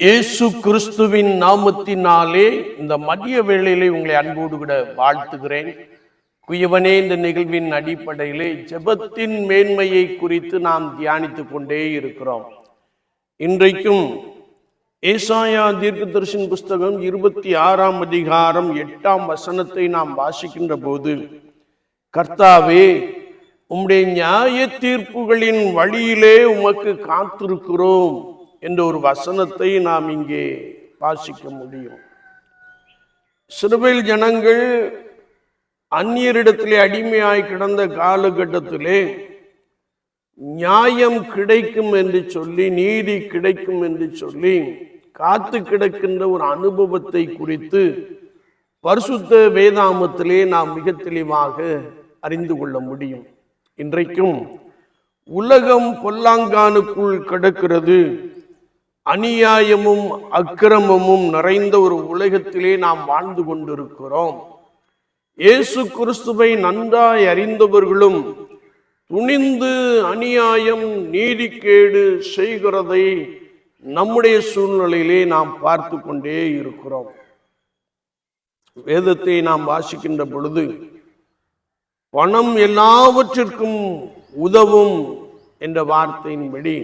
இயேசு கிறிஸ்துவின் நாமத்தினாலே இந்த மதிய வேளையிலே உங்களை அன்போடு கூட வாழ்த்துகிறேன். குயவனே இந்த நிகழ்வின் அடிப்படையிலே ஜெபத்தின் மேன்மையை குறித்து நாம் தியானித்து கொண்டே இருக்கிறோம். இன்றைக்கும் ஏசாயா தீர்க்கதரிசன புஸ்தகம் இருபத்தி ஆறாம் அதிகாரம் எட்டாம் வசனத்தை நாம் வாசிக்கின்ற போது கர்த்தாவே உம்முடைய நியாய தீர்ப்புகளின் வழியிலே உமக்கு காத்திருக்கிறோம். என்ற ஒரு வசனத்தை நாம் இங்கே வாசிக்க முடியும். சிறுவையில் ஜனங்கள் அந்நியரிடத்திலே அடிமையாய் கிடந்த காலகட்டத்திலே நியாயம் கிடைக்கும் என்று சொல்லி நீதி கிடைக்கும் என்று சொல்லி காத்து கிடக்கின்ற ஒரு அனுபவத்தை குறித்து பரிசுத்த வேதாமத்திலே நாம் மிக தெளிவாக அறிந்து கொள்ள முடியும். இன்றைக்கும் உலகம் பொல்லாங்கானுக்குள் கிடக்கிறது. அநியாயமும் அக்கிரமமும் நிறைந்த ஒரு உலகத்திலே நாம் வாழ்ந்து கொண்டிருக்கிறோம். இயேசு கிறிஸ்துவை நன்றாய் அறிந்தவர்களும் துணிந்து அநியாயம் நீதிக்கேடு செய்கிறதை நம்முடைய சூழ்நிலையிலே நாம் பார்த்து கொண்டே இருக்கிறோம். வேதத்தை நாம் வாசிக்கின்ற பொழுது பணம் எல்லாவற்றிற்கும் உதவும் என்ற வார்த்தையின்படி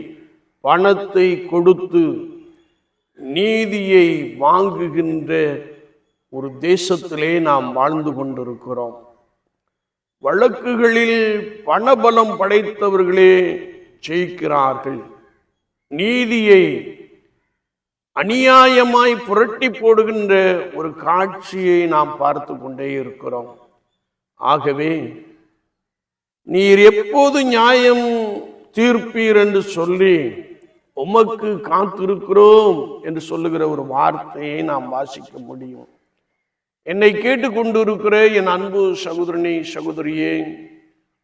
பணத்தை கொடுத்து நீதியை வாங்குகின்ற ஒரு தேசத்திலே நாம் வாழ்ந்து கொண்டிருக்கிறோம். வழக்குகளில் பணபலம் படைத்தவர்களே ஜெயிக்கிறார்கள். நீதியை அநியாயமாய் புரட்டி போடுகின்ற ஒரு காட்சியை நாம் பார்த்து கொண்டே இருக்கிறோம். ஆகவே நீர் எப்போது நியாயம் தீர்ப்பீர் என்று சொல்லி உமக்கு காத்திருக்கிறோம் என்று சொல்லுகிற ஒரு வார்த்தையை நாம் வாசிக்க முடியும். என்னை கேட்டுக்கொண்டிருக்கிற என் அன்பு சகோதரனே சகோதரியே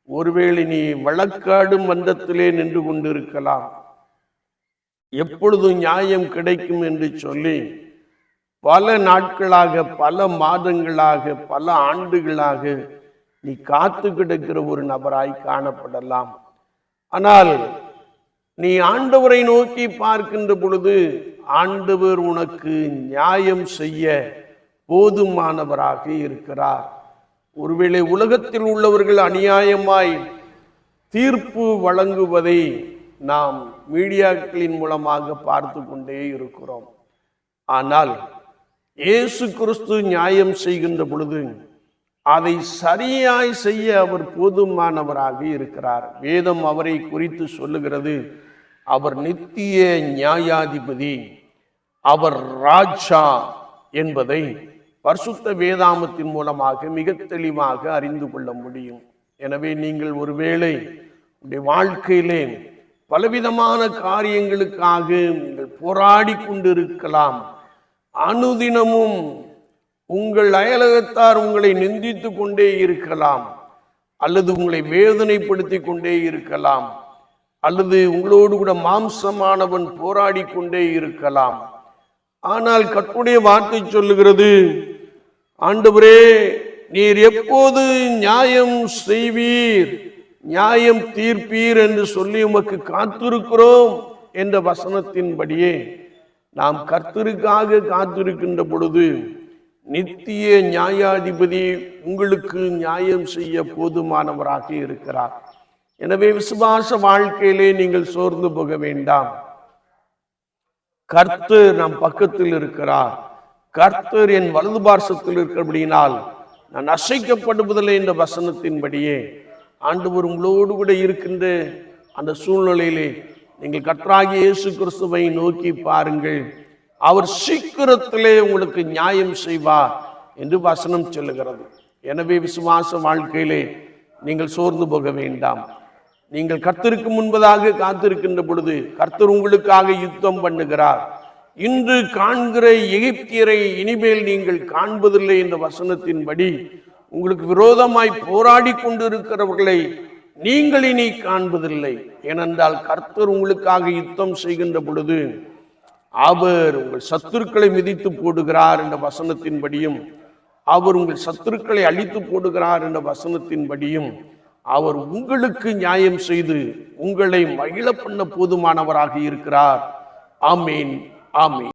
ஒருவேளை நீ வழக்காடும் மன்றத்திலே நின்று கொண்டிருக்கலாம். எப்பொழுது நியாயம் கிடைக்கும் என்று சொல்லி பல நாட்களாக பல மாதங்களாக பல ஆண்டுகளாக நீ காத்து கிடக்கிற ஒரு நபராய் காணப்படலாம். ஆனால் நீ ஆண்டவரை நோக்கி பார்க்கின்ற பொழுது ஆண்டவர் உனக்கு நியாயம் செய்ய போதுமானவராக இருக்கிறார். ஒருவேளை உலகத்தில் உள்ளவர்கள் அநியாயமாய் தீர்ப்பு வழங்குவதை நாம் மீடியாக்களின் மூலமாக பார்த்து கொண்டே இருக்கிறோம். ஆனால் இயேசு கிறிஸ்து நியாயம் செய்கின்ற பொழுது அதை சரியாய் செய்ய அவர் போதுமானவராக இருக்கிறார். வேதம் அவரை குறித்து சொல்லுகிறது அவர் நித்திய நியாயாதிபதி அவர் ராஜா என்பதை பரிசுத்த வேதாமத்தின் மூலமாக மிக தெளிவாக அறிந்து கொள்ள முடியும். எனவே நீங்கள் ஒருவேளை உடைய வாழ்க்கையிலே பலவிதமான காரியங்களுக்காக நீங்கள் போராடி கொண்டிருக்கலாம். அனுதினமும் உங்கள் அயலகத்தார் உங்களை நிந்தித்து கொண்டே இருக்கலாம் அல்லது உங்களை வேதனைப்படுத்தி கொண்டே இருக்கலாம் அல்லது உங்களோடு கூட மாம்சமானவன் போராடி கொண்டே இருக்கலாம். ஆனால் கட்டுடைய வார்த்தை சொல்லுகிறது ஆண்டவரே நீர் எப்போது நியாயம் செய்வீர்? நியாயம் தீர்ப்பீர் என்று சொல்லி உமக்கு காத்திருக்கிறோம் என்ற வசனத்தின்படியே நாம் கர்த்தருக்காக காத்திருக்கின்ற பொழுது நித்திய நியாயாதிபதி உங்களுக்கு நியாயம் செய்ய போதுமானவராக இருக்கிறார். எனவே விசுவாச வாழ்க்கையிலே நீங்கள் சோர்ந்து போக வேண்டாம். கர்த்தர் நம் பக்கத்தில் இருக்கிறார். கர்த்தர் என் வலது பார்சத்தில் இருக்கிறபடியினால் நான் அசைக்கப்படுவதில்லை என்ற வசனத்தின்படியே ஆண்டவர் உங்களோடு கூட இருக்கின்ற அந்த சூழ்நிலையிலே நீங்கள் கற்றாகி இயேசு கிறிஸ்துவை நோக்கி பாருங்கள். அவர் சீக்கிரத்திலே உங்களுக்கு நியாயம் செய்வார் என்று வசனம் சொல்லுகிறது. எனவே விசுவாச வாழ்க்கையிலே நீங்கள் சோர்ந்து போக வேண்டாம். நீங்கள் கர்த்தருக்கு முன்பதாக காத்திருக்கின்ற பொழுது கர்த்தர் உங்களுக்காக யுத்தம் பண்ணுகிறார். இன்று காண்கிற எகிப்தியரை இனிமேல் நீங்கள் காண்பதில்லை என்ற வசனத்தின்படி உங்களுக்கு விரோதமாய் போராடி கொண்டிருக்கிறவர்களை நீங்கள் இனி காண்பதில்லை. ஏனென்றால் கர்த்தர் உங்களுக்காக யுத்தம் செய்கின்ற பொழுது அவர் உங்கள் சத்துருக்களை மிதித்து போடுகிறார் என்ற வசனத்தின்படியும் அவர் உங்கள் சத்துருக்களை அழித்து போடுகிறார் என்ற வசனத்தின்படியும் அவர் உங்களுக்கு நியாயம் செய்து உங்களை மகிழ பண்ண போதுமானவராக இருக்கிறார். ஆமீன் ஆமீன்.